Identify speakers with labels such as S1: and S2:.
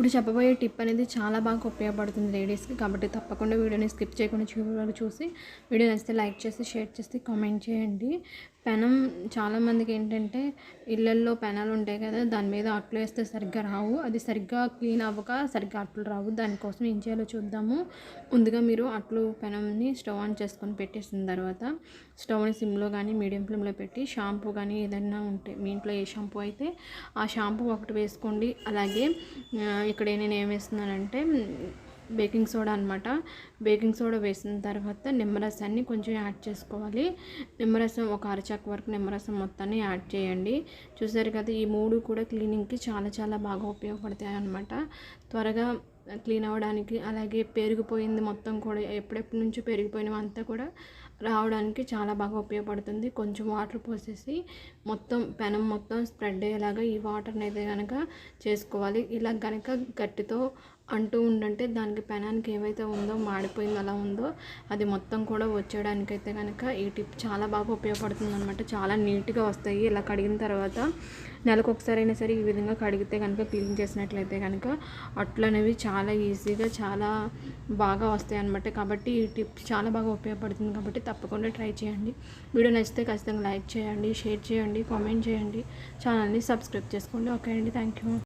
S1: ఇప్పుడు చెప్పబోయే టిప్ అనేది చాలా బాగా ఉపయోగపడుతుంది లేడీస్కి కాబట్టి తప్పకుండా వీడియోని స్కిప్ చేయకుండా చివరి వరకు చూసి వీడియో నచ్చితే లైక్ చేసి షేర్ చేసి కామెంట్ చేయండి. పెనం చాలామందికి ఏంటంటే ఇళ్ళల్లో పెనాలు ఉంటాయి కదా దాని మీద అట్లు వేస్తే సరిగ్గా రావు. అది సరిగ్గా క్లీన్ అవ్వక సరిగ్గా అట్లు రావు. దానికోసం ఏం చేయాలో చూద్దాము. ముందుగా మీరు అట్లు పెనంని స్టవ్ ఆన్ చేసుకొని పెట్టేసిన తర్వాత స్టవ్ని సిమ్లో కానీ మీడియం ఫ్లేమ్లో పెట్టి షాంపూ కానీ ఏదైనా ఉంటే మీ ఇంట్లో ఏ షాంపూ అయితే ఆ షాంపూ ఒకటి వేసుకోండి. అలాగే ఇక్కడ నేను ఏం వేస్తున్నానంటే బేకింగ్ సోడా అనమాట బేకింగ్ సోడా వేసిన తర్వాత నిమ్మరసాన్ని కొంచెం యాడ్ చేసుకోవాలి. నిమ్మరసం ఒక అరచాకు వరకు నిమ్మరసం మొత్తాన్ని యాడ్ చేయండి. చూసారు కదా ఈ మూడు కూడా క్లీనింగ్కి చాలా చాలా బాగా ఉపయోగపడతాయి అనమాట త్వరగా క్లీన్ అవ్వడానికి అలాగే పెరిగిపోయింది మొత్తం కూడా. ఎప్పుడెప్పటి నుంచో పెరిగిపోయినవి అంతా కూడా రావడానికి చాలా బాగా ఉపయోగపడుతుంది. కొంచెం వాటర్ పోసేసి మొత్తం పెనం మొత్తం స్ప్రెడ్ అయ్యేలాగా ఈ వాటర్ని అయితే కనుక చేసుకోవాలి. ఇలా కనుక గట్టితో అంటూ ఉండంటే దానికి పెనానికి ఏవైతే ఉందో మాడిపోయింది అలా ఉందో అది మొత్తం కూడా వచ్చేయడానికైతే కనుక ఈ టిప్ చాలా బాగా ఉపయోగపడుతుంది అనమాట చాలా నీట్గా వస్తాయి. ఇలా కడిగిన తర్వాత నెలకు ఒకసారి అయినా సరే ఈ విధంగా కడిగితే కనుక క్లీన్ చేసినట్లయితే కనుక అట్లు అనేవి చాలా ఈజీగా చాలా బాగా వస్తాయి అనమాట కాబట్టి ఈ టిప్ చాలా బాగా ఉపయోగపడుతుంది కాబట్టి తప్పకుండా ట్రై చేయండి. వీడియో నచ్చితే ఖచ్చితంగా లైక్ చేయండి షేర్ చేయండి కామెంట్ చేయండి. ఛానల్ని సబ్స్క్రైబ్ చేసుకోండి. ఓకే అండి. Thank you